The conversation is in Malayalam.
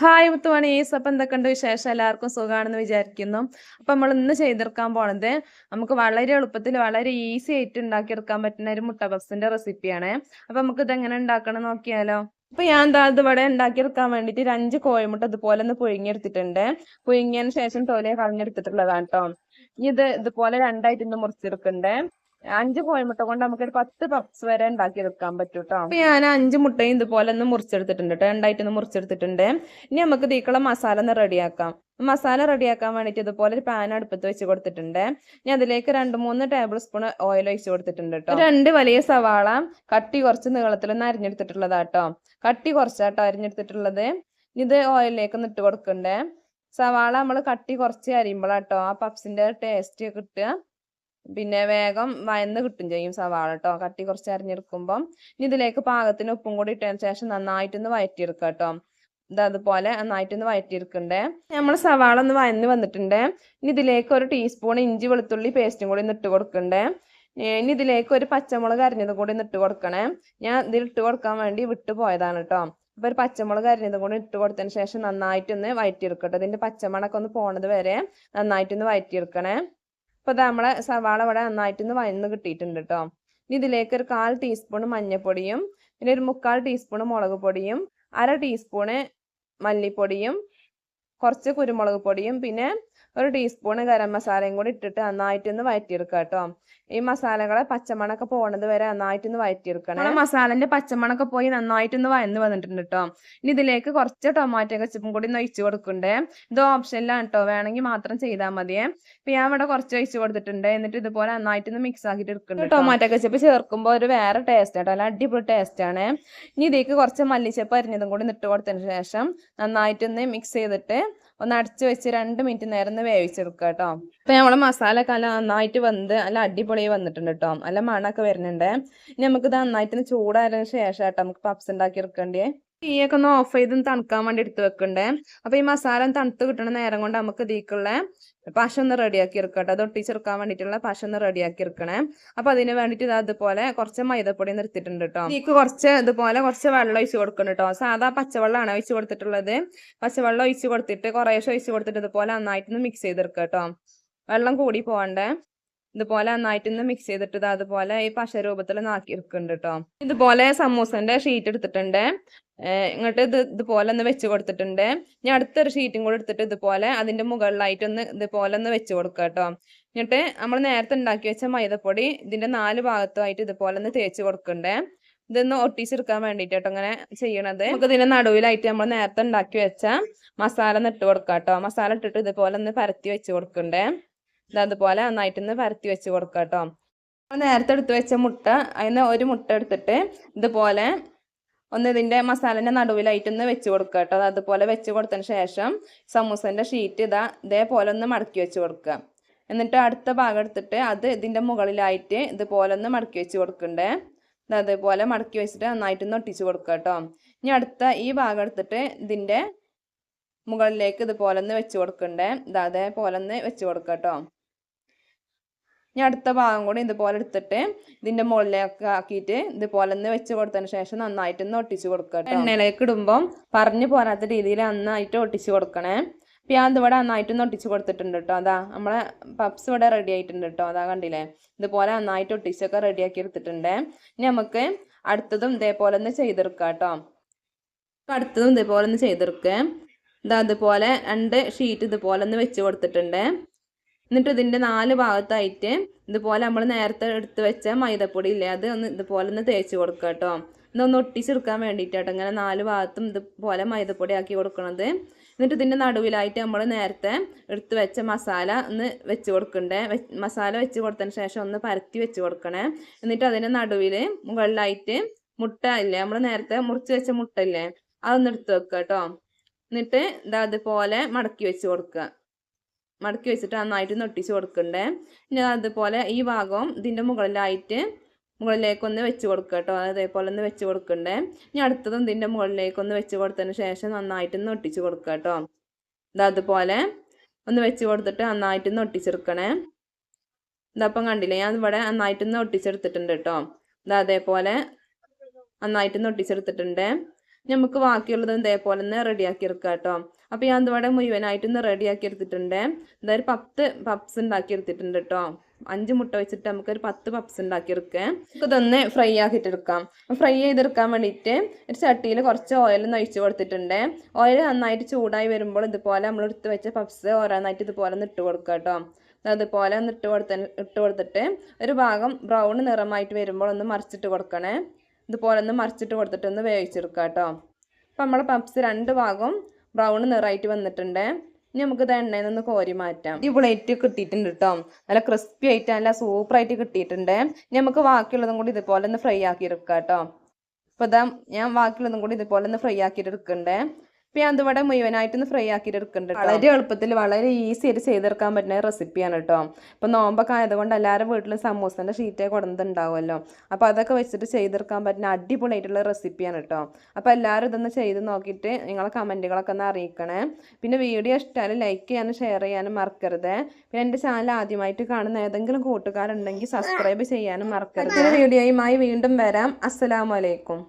ഹായ് മുത്തുമണീസ് അപ്പം എന്തൊക്കെയുണ്ട് വിശേഷം? എല്ലാവർക്കും സുഖമാണെന്ന് വിചാരിക്കുന്നു. അപ്പം നമ്മൾ ഇന്ന് ചെയ്തെടുക്കാൻ പോണത് നമുക്ക് വളരെ എളുപ്പത്തിൽ വളരെ ഈസി ആയിട്ട് ഉണ്ടാക്കിയെടുക്കാൻ പറ്റുന്ന ഒരു മുട്ട പപ്സിന്റെ റെസിപ്പിയാണ് അപ്പം നമുക്ക് ഇത് എങ്ങനെ ഉണ്ടാക്കണം നോക്കിയാലോ. അപ്പൊ ഞാൻ എന്താ ഇത് ഇവിടെ ഉണ്ടാക്കിയെടുക്കാൻ വേണ്ടിയിട്ട് ഒരു അഞ്ച് കോഴിമുട്ട ഇതുപോലെ ഒന്ന് പുഴുങ്ങിയെടുത്തിട്ടുണ്ട്. പുഴുങ്ങിയതിന് ശേഷം തോലയെ കളഞ്ഞെടുത്തിട്ടുള്ളതാണ് കേട്ടോ ഇത് ഇതുപോലെ രണ്ടായിട്ട് ഒന്ന് മുറിച്ചെടുക്കണ്ടേ. അഞ്ച് കോഴിമുട്ട കൊണ്ട് നമുക്ക് ഒരു പത്ത് പപ്സ് വരെ ഉണ്ടാക്കി എടുക്കാൻ പറ്റും കേട്ടോ അപ്പൊ ഞാൻ അഞ്ച് മുട്ടയും ഇതുപോലെ ഒന്ന് മുറിച്ചെടുത്തിട്ടുണ്ട് കേട്ടോ രണ്ടായിട്ടൊന്ന് മുറിച്ചെടുത്തിട്ടുണ്ട്. ഇനി നമുക്ക് തീക്കുള്ള മസാല ഒന്ന് റെഡിയാക്കാം. മസാല റെഡിയാക്കാൻ വേണ്ടിയിട്ട് ഇതുപോലെ ഒരു പാൻ അടുപ്പത്ത് വെച്ച് കൊടുത്തിട്ടുണ്ട്. ഞാൻ അതിലേക്ക് രണ്ട് മൂന്ന് ടേബിൾ സ്പൂൺ ഓയിൽ ഒഴിച്ച് കൊടുത്തിട്ടുണ്ട് കേട്ടോ രണ്ട് വലിയ സവാള കട്ടി കുറച്ച് നീളത്തിലൊന്ന് അരിഞ്ഞെടുത്തിട്ടുള്ളതാട്ടോ. കട്ടി കുറച്ചാട്ടോ അരിഞ്ഞെടുത്തിട്ടുള്ളത്. ഇത് ഓയിലിലേക്ക് ഇട്ട് കൊടുക്കണ്ടേ. സവാള നമ്മൾ കട്ടി കുറച്ച് അരിയുമ്പോഴാട്ടോ ആ പപ്സിന്റെ ടേസ്റ്റ് കിട്ടുക. പിന്നെ വേഗം വയന്ന് കിട്ടും ചെയ്യും സവാള കേട്ടോ കട്ടി കുറച്ച് അരിഞ്ഞെടുക്കുമ്പം ഇനി ഇതിലേക്ക് പാകത്തിന് ഉപ്പും കൂടി ഇട്ടതിന് ശേഷം നന്നായിട്ടൊന്ന് വഴറ്റിയെടുക്കുക കേട്ടോ ഇത് അതുപോലെ നന്നായിട്ടൊന്ന് വഴറ്റിയെടുക്കണ്ടേ നമ്മൾ സവാള ഒന്ന് വയന്ന് വന്നിട്ടുണ്ട്. ഇനി ഇതിലേക്ക് ഒരു ടീസ്പൂൺ ഇഞ്ചി വെളുത്തുള്ളി പേസ്റ്റും കൂടി ഇട്ട് കൊടുക്കണ്ടേ? ഇനി ഇതിലേക്ക് ഒരു പച്ചമുളക് അരിഞ്ഞതും കൂടി ഇട്ട് കൊടുക്കണേ. ഞാൻ ഇതിൽ ഇട്ട് കൊടുക്കാൻ വേണ്ടി വിട്ടു പോയതാണ് കേട്ടോ അപ്പൊ ഒരു പച്ചമുളക് അരിഞ്ഞതും കൂടി ഇട്ട് കൊടുത്തതിന് ശേഷം നന്നായിട്ടൊന്ന് വഴറ്റിയെടുക്കട്ടെ ഇതിന്റെ പച്ചമണൊക്കെ ഒന്ന് പോണത് വരെ നന്നായിട്ടൊന്ന് വഴറ്റിയെടുക്കണേ അപ്പോൾ ഇത് നമ്മളെ സവാള ഇവിടെ നന്നായിട്ടൊന്ന് വഴന്ന് കിട്ടിയിട്ടുണ്ട് കേട്ടോ ഇനി ഇതിലേക്ക് ഒരു കാൽ ടീസ്പൂൺ മഞ്ഞൾപ്പൊടിയും പിന്നെ ഒരു മുക്കാൽ ടീസ്പൂൺ മുളക് പൊടിയും അര ടീസ്പൂണ് മല്ലിപ്പൊടിയും കുറച്ച് കുരുമുളക് പൊടിയും പിന്നെ ഒരു ടീസ്പൂൺ ഗരം മസാലയും കൂടി ഇട്ടിട്ട് നന്നായിട്ടൊന്ന് വഴറ്റിയെടുക്കുക കേട്ടോ. ഈ മസാലകളെ പച്ചമണൊക്കെ പോണത് വരെ നന്നായിട്ടൊന്ന് വഴറ്റിയെടുക്കണം മസാലന്റെ പച്ചമണൊക്കെ പോയി നന്നായിട്ടൊന്ന് വയന്ന് വന്നിട്ടുണ്ട് കേട്ടോ. ഇനി ഇതിലേക്ക് കുറച്ച് ടൊമാറ്റോ കച്ചപ്പും കൂടി ഒന്ന് ഒഴിച്ചു കൊടുക്കണ്ടേ. ഇത് ഓപ്ഷനിലാണ് കേട്ടോ. വേണമെങ്കിൽ മാത്രം ചെയ്താൽ മതിയേ ഇപ്പൊ ഞാൻ ഇവിടെ കുറച്ച് ഒഴിച്ചു കൊടുത്തിട്ടുണ്ട്. എന്നിട്ട് ഇതുപോലെ നന്നായിട്ടൊന്ന് മിക്സ് ആക്കിയിട്ട് എടുക്കുന്നുണ്ട് ടൊമാറ്റോ കച്ചപ്പ് ചേർക്കുമ്പോൾ ഒരു വേറെ ടേസ്റ്റ് കേട്ടോ അല്ല അടിപൊളി ടേസ്റ്റ് ആണ്. ഇനി ഇതിലേക്ക് കുറച്ച് മല്ലിച്ചപ്പ് അരിഞ്ഞതും കൂടി ഇട്ട് കൊടുത്തതിന് ശേഷം നന്നായിട്ടൊന്ന് മിക്സ് ചെയ്തിട്ട് ഒന്ന് അടച്ചു വെച്ച് രണ്ട് മിനിറ്റ് നേരം ഒന്ന് വേവിച്ചെടുക്കുക കേട്ടോ. അപ്പം നമ്മളെ മസാല ഒക്കെ നന്നായിട്ട് വന്ന് നല്ല അടിപൊളി വന്നിട്ടുണ്ട് കേട്ടോ. നല്ല മണമൊക്കെ വരുന്നുണ്ട്. ഇനി നമുക്ക് ഇത് നന്നായിട്ട് ചൂടായതിനു ശേഷം കേട്ടോ നമുക്ക് പപ്സ് ഉണ്ടാക്കി എടുക്കേണ്ടേ തീയൊക്കെ ഒന്ന് ഓഫ് ചെയ്ത് തണുക്കാൻ വേണ്ടി എടുത്ത് വെക്കണ്ടേ. അപ്പൊ ഈ മസാല തണുത്ത് കിട്ടുന്ന നേരം കൊണ്ട് നമുക്ക് ഇതിക്കുള്ള പശ ഒന്ന് റെഡിയാക്കി എടുക്കട്ടെ അത് ഒട്ടിച്ചെടുക്കാൻ വേണ്ടിയിട്ടുള്ള പശ ഒന്ന് റെഡിയാക്കി എടുക്കണേ. അപ്പൊ അതിന് വേണ്ടിട്ട് ഇത് അതുപോലെ കുറച്ച് മൈദപ്പൊടി നിർത്തിയിട്ടുണ്ട് കേട്ടോ. ഇതിക്ക് കുറച്ച് ഇതുപോലെ കുറച്ച് വെള്ളം ഒഴിച്ച് കൊടുക്കണം കേട്ടോ. സാധാ പച്ചവെള്ളമാണ് ഒഴിച്ച് കൊടുത്തിട്ടുള്ളത്. പച്ചവെള്ളം ഒഴിച്ച് കൊടുത്തിട്ട് കുറേശ്ശെ ഒഴിച്ച് കൊടുത്തിട്ട് ഇതുപോലെ നന്നായിട്ടൊന്ന് മിക്സ് ചെയ്തെടുക്കുക കേട്ടോ. വെള്ളം കൂടി പോകണ്ടേ ഇതുപോലെ നന്നായിട്ട് ഒന്ന് മിക്സ് ചെയ്തിട്ട് അതുപോലെ ഈ പശ രൂപത്തിൽ നാക്കി എടുക്കുന്നുണ്ട് കേട്ടോ ഇതുപോലെ സമൂസന്റെ ഷീറ്റ് എടുത്തിട്ടുണ്ട്. ഇങ്ങോട്ട് ഇത് ഇതുപോലെ ഒന്ന് വെച്ച് കൊടുത്തിട്ടുണ്ട്. ഞാൻ അടുത്തൊരു ഷീറ്റും കൂടെ എടുത്തിട്ട് ഇതുപോലെ അതിന്റെ മുകളിലായിട്ട് ഒന്ന് ഇതുപോലെ ഒന്ന് വെച്ച് കൊടുക്കുക കേട്ടോ എന്നിട്ട് നമ്മൾ നേരത്തെ ഉണ്ടാക്കി വെച്ച മൈദപ്പൊടി ഇതിന്റെ നാല് ഭാഗത്തുമായിട്ട് ഇതുപോലെ ഒന്ന് തേച്ച് കൊടുക്കണ്ടേ ഇതൊന്ന് ഒട്ടിച്ചെടുക്കാൻ വേണ്ടിയിട്ട് കേട്ടോ അങ്ങനെ ചെയ്യണത്. നമുക്ക് ഇതിന്റെ നടുവിലായിട്ട് നമ്മൾ നേരത്തെ ഉണ്ടാക്കി വെച്ച മസാല ഒന്ന് ഇട്ട് കൊടുക്കാം കേട്ടോ മസാല ഇട്ടിട്ട് ഇതുപോലെ ഒന്ന് പരത്തി വെച്ച് കൊടുക്കണ്ടേ അതുപോലെ നന്നായിട്ടൊന്ന് പരത്തി വെച്ച് കൊടുക്കുക കേട്ടോ. നേരത്തെ എടുത്തു വെച്ച മുട്ട അതിന് ഒരു മുട്ട എടുത്തിട്ട് ഇതുപോലെ ഒന്ന് ഇതിന്റെ മസാലേന്റെ നടുവിലായിട്ടൊന്ന് വെച്ച് കൊടുക്കുക കേട്ടോ. അതുപോലെ വെച്ച് കൊടുത്തതിന് ശേഷം സമൂസന്റെ ഷീറ്റ് ഇതാ ഇതേപോലെ ഒന്ന് മടക്കി വെച്ച് കൊടുക്കുക എന്നിട്ട് അടുത്ത ഭാഗം എടുത്തിട്ട് അത് ഇതിന്റെ മുകളിലായിട്ട് ഇതുപോലെ ഒന്ന് മടക്കി വെച്ച് കൊടുക്കണ്ടേ? അതേപോലെ മടക്കി വെച്ചിട്ട് നന്നായിട്ടൊന്ന് ഒട്ടിച്ച് കൊടുക്കുക കേട്ടോ. ഇനി അടുത്ത ഈ ഭാഗം എടുത്തിട്ട് ഇതിന്റെ മുകളിലേക്ക് ഇതുപോലെ ഒന്ന് വെച്ച് കൊടുക്കണ്ടേ? ഇത് അതേപോലെ ഒന്ന് വെച്ച് കൊടുക്കുക കേട്ടോ. ഇനി അടുത്ത ഭാഗം കൂടി ഇതുപോലെ എടുത്തിട്ട് ഇതിന്റെ മുകളിലേക്ക് ആക്കിയിട്ട് ഇതുപോലെ ഒന്ന് വെച്ച് കൊടുത്തതിന് ശേഷം നന്നായിട്ട് ഒന്ന് ഒട്ടിച്ച് കൊടുക്കുക എണ്ണയിലേക്ക് ഇടുമ്പം പറഞ്ഞു പോരാത്ത രീതിയിൽ നന്നായിട്ട് ഒട്ടിച്ച് കൊടുക്കണേ. അപ്പം ഞാൻ ഇതിവിടെ നന്നായിട്ട് ഒന്ന് ഒട്ടിച്ച് കൊടുത്തിട്ടുണ്ട് കേട്ടോ അതാ നമ്മളെ പപ്സ് ഇവിടെ റെഡി ആയിട്ടുണ്ട് കേട്ടോ അതാ കണ്ടില്ലേ? ഇതുപോലെ നന്നായിട്ട് ഒട്ടിച്ചൊക്കെ റെഡിയാക്കി എടുത്തിട്ടുണ്ട്. ഇനി നമുക്ക് അടുത്തതും ഇതേപോലെ ഒന്ന് ചെയ്തെടുക്കാം കേട്ടോ അടുത്തതും ഇതേപോലെ ഒന്ന് ചെയ്തെടുക്കുക ഇതാ അതുപോലെ രണ്ട് ഷീറ്റ് ഇതുപോലെ ഒന്ന് വെച്ച് കൊടുത്തിട്ടുണ്ട്. എന്നിട്ട് ഇതിന്റെ നാല് ഭാഗത്തായിട്ട് ഇതുപോലെ നമ്മൾ നേരത്തെ എടുത്ത് വെച്ച മൈദപ്പൊടി ഇല്ലേ അത് ഒന്ന് ഇതുപോലെ ഒന്ന് തേച്ച് കൊടുക്കുക കേട്ടോ ഇതൊന്ന് ഒട്ടിച്ചെടുക്കാൻ വേണ്ടിയിട്ടാട്ടോ ഇങ്ങനെ നാല് ഭാഗത്തും ഇതുപോലെ മൈദപ്പൊടി ആക്കി കൊടുക്കണത്. എന്നിട്ട് ഇതിന്റെ നടുവിലായിട്ട് നമ്മൾ നേരത്തെ എടുത്ത് വെച്ച മസാല ഒന്ന് വെച്ച് കൊടുക്കണ്ടേ. മസാല വെച്ച് കൊടുത്തതിന് ശേഷം ഒന്ന് പരത്തി വെച്ച് കൊടുക്കണേ. എന്നിട്ട് അതിന്റെ നടുവിൽ മുകളിലായിട്ട് മുട്ട ഇല്ലേ നമ്മൾ നേരത്തെ മുറിച്ച് വെച്ച മുട്ട ഇല്ലേ അതൊന്ന് എടുത്ത് വെക്കുക കേട്ടോ എന്നിട്ട് ഇതാ അതുപോലെ മടക്കി വെച്ച് കൊടുക്കുക. മടക്കി വെച്ചിട്ട് നന്നായിട്ട് നൊട്ടിച്ച് കൊടുക്കണ്ടേ. പിന്നെ അതുപോലെ ഈ ഭാഗം ഇതിന്റെ മുകളിലായിട്ട് മുകളിലേക്കൊന്ന് വെച്ച് കൊടുക്കുക കേട്ടോ. അതേപോലെ ഒന്ന് വെച്ച് കൊടുക്കണ്ടേ. ഇനി അടുത്തതും ഇതിന്റെ മുകളിലേക്കൊന്ന് വെച്ച് കൊടുത്തതിന് ശേഷം നന്നായിട്ട് ഒട്ടിച്ച് കൊടുക്കുക കേട്ടോ. അതുപോലെ ഒന്ന് വെച്ച് കൊടുത്തിട്ട് നന്നായിട്ട് ഒട്ടിച്ചെടുക്കണേ ഇതപ്പം കണ്ടില്ലേ ഞാൻ ഇവിടെ നന്നായിട്ട് ഒട്ടിച്ചെടുത്തിട്ടുണ്ട് കേട്ടോ. ഇത് അതേപോലെ നന്നായിട്ട് ഒട്ടിച്ചെടുത്തിട്ടുണ്ട് നമുക്ക് ബാക്കിയുള്ളത് ഇതേപോലെ ഒന്ന് റെഡിയാക്കി എടുക്കാം കേട്ടോ. അപ്പോൾ ഞാൻ ഇവിടെ മുഴുവനായിട്ടൊന്ന് റെഡിയാക്കി എടുത്തിട്ടുണ്ട്. എന്തായാലും പത്ത് പപ്സ് ഉണ്ടാക്കി എടുത്തിട്ടുണ്ട് കേട്ടോ അഞ്ച് മുട്ട വെച്ചിട്ട് നമുക്കൊരു പത്ത് പപ്സ് ഉണ്ടാക്കി എടുക്കാം. നമുക്ക് ഇതൊന്ന് ഫ്രൈ ആക്കിയിട്ടെടുക്കാം ഫ്രൈ ചെയ്തെടുക്കാൻ വേണ്ടിയിട്ട് ഒരു ചട്ടിയിൽ കുറച്ച് ഓയിൽ ഒഴിച്ച് കൊടുത്തിട്ടുണ്ട്. ഓയിൽ നന്നായിട്ട് ചൂടായി വരുമ്പോൾ ഇതുപോലെ നമ്മൾ എടുത്ത് വെച്ച പപ്സ് ഓരോന്നായിട്ട് ഇതുപോലെ ഒന്ന് ഇട്ട് കൊടുക്കുക കേട്ടോ അതുപോലെ ഒന്ന് ഇട്ട് കൊടുത്ത ഇട്ട് കൊടുത്തിട്ട് ഒരു ഭാഗം ബ്രൗൺ നിറമായിട്ട് വരുമ്പോൾ ഒന്ന് മറിച്ചിട്ട് കൊടുക്കണേ. ഇതുപോലെ ഒന്ന് മറിച്ചിട്ട് കൊടുത്തിട്ട് ഒന്ന് വേവിച്ചെടുക്കുക കേട്ടോ അപ്പം നമ്മുടെ പപ്സ് രണ്ട് ഭാഗം ബ്രൗൺ നിറമായിട്ട് വന്നിട്ടുണ്ട്. ഇനി നമുക്ക് ഇത് എണ്ണയിൽ നിന്ന് കോരി മാറ്റാം. ഈ പ്ലേറ്റ് കിട്ടിയിട്ടുണ്ട് കേട്ടോ നല്ല ക്രിസ്പി ആയിട്ട് നല്ല സൂപ്പറായിട്ട് കിട്ടിയിട്ടുണ്ട്. ഇനി നമുക്ക് ബാക്കിയുള്ളതും കൂടി ഇതുപോലെ ഒന്ന് ഫ്രൈ ആക്കി എടുക്കാം കേട്ടോ അപ്പോൾ ഇതാ ഞാൻ ബാക്കിയുള്ളതും കൂടി ഇതുപോലെ ഒന്ന് ഫ്രൈ ആക്കിയിട്ട് എടുക്കണ്ടേ. ഇപ്പം ഞാൻ അതിവിടെ മുഴുവനായിട്ടൊന്ന് ഫ്രൈ ആക്കിയിട്ട് എടുക്കുന്നുണ്ട് വളരെ എളുപ്പത്തിൽ വളരെ ഈസി ആയിട്ട് ചെയ്തെടുക്കാൻ പറ്റുന്ന റെസിപ്പിയാണ് കേട്ടോ ഇപ്പൊ നോമ്പൊക്കെ ആയതുകൊണ്ട് എല്ലാവരും വീട്ടിലും സമൂസന്റെ ഷീറ്റേ കൊടുക്കുന്നുണ്ടാവുമല്ലോ അപ്പോൾ അതൊക്കെ വെച്ചിട്ട് ചെയ്തെടുക്കാൻ പറ്റുന്ന അടിപൊളിയായിട്ടുള്ള റെസിപ്പിയാണ് കേട്ടോ അപ്പോൾ എല്ലാവരും ഇതൊന്ന് ചെയ്ത് നോക്കിയിട്ട് നിങ്ങളെ കമന്റുകളൊക്കെ ഒന്ന് അറിയിക്കണേ. പിന്നെ വീഡിയോ ഇഷ്ടമായാലും ലൈക്ക് ചെയ്യാനും ഷെയർ ചെയ്യാനും മറക്കരുത്. പിന്നെ എന്റെ ചാനൽ ആദ്യമായിട്ട് കാണുന്ന ഏതെങ്കിലും കൂട്ടുകാരുണ്ടെങ്കിൽ സബ്സ്ക്രൈബ് ചെയ്യാനും മറക്കരുത്. വീഡിയോയുമായി വീണ്ടും വരാം. അസ്സലാമലൈക്കും